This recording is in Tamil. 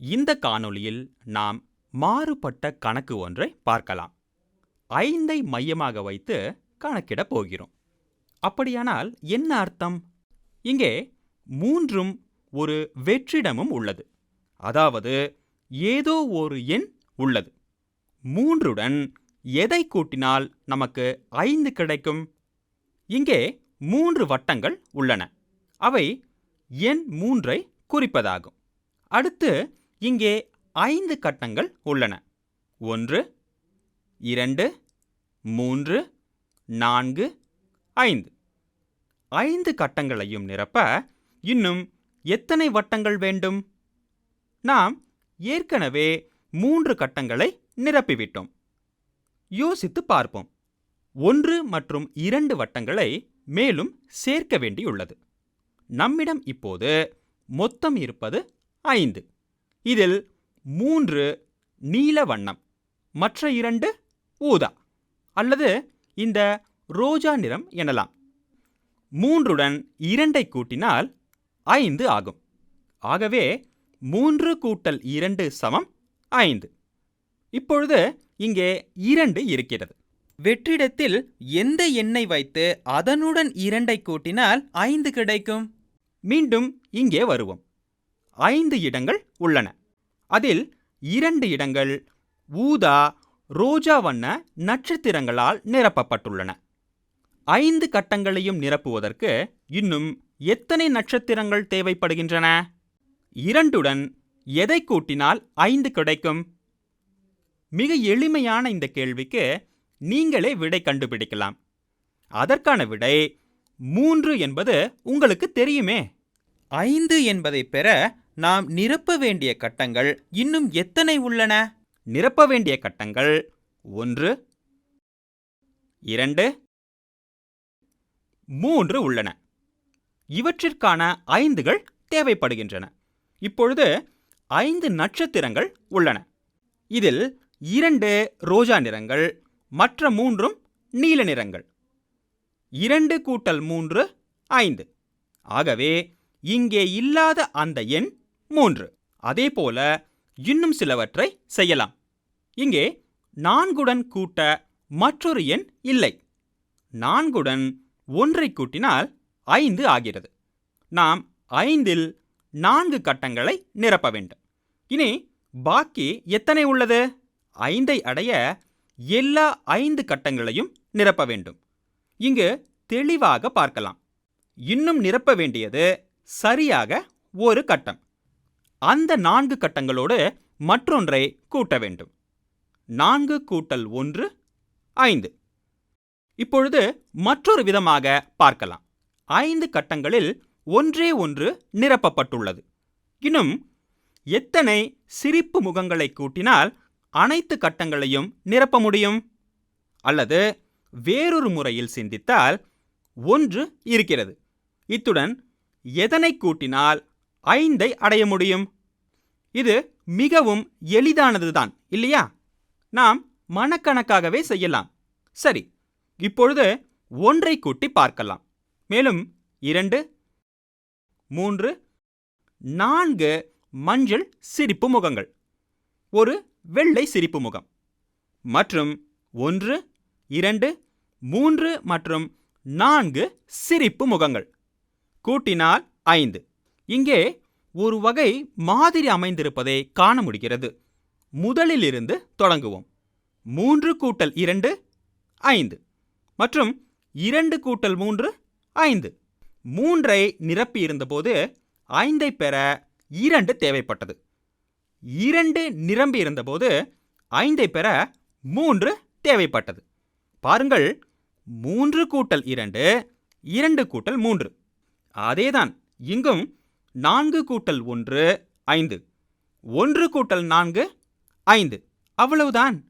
இந்த காணொளியில் நாம் மாறுபட்ட கணக்கு ஒன்றை பார்க்கலாம். ஐந்தை மையமாக வைத்து கணக்கிடப் போகிறோம். அப்படியானால் என்ன அர்த்தம்? இங்கே மூன்றும் ஒரு வெற்றிடமும் உள்ளது. அதாவது ஏதோ ஒரு எண் உள்ளது. மூன்றுடன் எதை கூட்டினால் நமக்கு ஐந்து கிடைக்கும்? இங்கே மூன்று வட்டங்கள் உள்ளன. அவை எண் மூன்றை குறிப்பதாகும். அடுத்து இங்கே ஐந்து கட்டங்கள் உள்ளன. ஒன்று இரண்டு மூன்று நான்கு ஐந்து. ஐந்து கட்டங்களையும் நிரப்ப இன்னும் எத்தனை வட்டங்கள் வேண்டும்? நாம் ஏற்கனவே மூன்று கட்டங்களை நிரப்பிவிட்டோம். யோசித்து பார்ப்போம். ஒன்று மற்றும் இரண்டு வட்டங்களை மேலும் சேர்க்க வேண்டியுள்ளது. நம்மிடம் இப்போது மொத்தம் இருப்பது ஐந்து. இதில் மூன்று நீல வண்ணம் மற்ற இரண்டு ஊதா அல்லது இந்த ரோஜா நிறம் எனலாம். மூன்றுடன் இரண்டை கூட்டினால் ஐந்து ஆகும். ஆகவே மூன்று கூட்டல் இரண்டு சமம் ஐந்து. இப்பொழுது இங்கே இரண்டு இருக்கிறது. வெற்றிடத்தில் எந்த எண்ணை வைத்து அதனுடன் இரண்டை கூட்டினால் ஐந்து கிடைக்கும்? மீண்டும் இங்கே வருவோம். ஐந்து இடங்கள் உள்ளன. அதில் இரண்டு இடங்கள் ஊதா ரோஜா வண்ண நட்சத்திரங்களால் நிரப்பப்பட்டுள்ளன. ஐந்து கட்டங்களையும் நிரப்புவதற்கு இன்னும் எத்தனை நட்சத்திரங்கள் தேவைப்படுகின்றன? இரண்டுடன் எதை கூட்டினால் ஐந்து கிடைக்கும்? மிக எளிமையான இந்த கேள்விக்கு நீங்களே விடை கண்டுபிடிக்கலாம். அதற்கான விடை மூன்று என்பது உங்களுக்கு தெரியுமே. ஐந்து என்பதை பெற நாம் நிரப்ப வேண்டிய கட்டங்கள் இன்னும் எத்தனை உள்ளன? நிரப்ப வேண்டிய கட்டங்கள் ஒன்று இரண்டு மூன்று உள்ளன. இவற்றிற்கான ஐந்துகள் தேவைப்படுகின்றன. இப்பொழுது ஐந்து நட்சத்திரங்கள் உள்ளன. இதில் இரண்டு ரோஜா நிறங்கள் மற்ற மூன்றும் நீல நிறங்கள். இரண்டு கூட்டல் மூன்று ஐந்து. ஆகவே இங்கே இல்லாத அந்த எண் மூன்று. அதேபோல இன்னும் சிலவற்றை செய்யலாம். இங்கே நான்குடன் கூட்ட மற்றொரு எண் இல்லை. நான்குடன் ஒன்றை கூட்டினால் ஐந்து ஆகிறது. நாம் ஐந்தில் நான்கு கட்டங்களை நிரப்ப வேண்டும். இனி பாக்கி எத்தனை உள்ளது? ஐந்தை அடைய எல்லா ஐந்து கட்டங்களையும் நிரப்ப வேண்டும். இங்கு தெளிவாக பார்க்கலாம். இன்னும் நிரப்ப வேண்டியது சரியாக ஒரு கட்டம். அந்த நான்கு கட்டங்களோடு மற்றொன்றை கூட்ட வேண்டும். நான்கு கூட்டல் ஒன்று ஐந்து. இப்பொழுது மற்றொரு விதமாக பார்க்கலாம். ஐந்து கட்டங்களில் ஒன்றே ஒன்று நிரப்பப்பட்டுள்ளது. இன்னும் எத்தனை சிரிப்பு முகங்களை கூட்டினால் அனைத்து கட்டங்களையும் நிரப்ப முடியும்? அல்லது வேறொரு முறையில் சிந்தித்தால் ஒன்று இருக்கிறது. இத்துடன் எதனை கூட்டினால் ஐந்தை அடைய முடியும். இது மிகவும் எளிதானதுதான் இல்லையா? நாம் மனக்கணக்காகவே செய்யலாம். சரி இப்பொழுது ஒன்றை கூட்டி பார்க்கலாம். மேலும் இரண்டு மூன்று நான்கு மஞ்சள் சிரிப்பு முகங்கள். ஒரு வெள்ளை சிரிப்பு முகம். மற்றும் ஒன்று இரண்டு மூன்று மற்றும் நான்கு சிரிப்பு முகங்கள். கூட்டினால் ஐந்து. இங்கே ஒரு வகை மாதிரி அமைந்திருப்பதை காண முடிகிறது. முதலிலிருந்து தொடங்குவோம். மூன்று கூட்டல் இரண்டு ஐந்து. மற்றும் இரண்டு கூட்டல் மூன்று ஐந்து. மூன்றை நிரப்பியிருந்தபோது ஐந்தை பெற இரண்டு தேவைப்பட்டது. இரண்டு நிரம்பி இருந்தபோது ஐந்தை பெற மூன்று தேவைப்பட்டது. பாருங்கள் மூன்று கூட்டல் இரண்டு இரண்டு கூட்டல் மூன்று. அதேதான் இங்கும் நான்கு கூட்டல் ஒன்று ஐந்து. ஒன்று கூட்டல் நான்கு ஐந்து. அவ்வளவுதான்.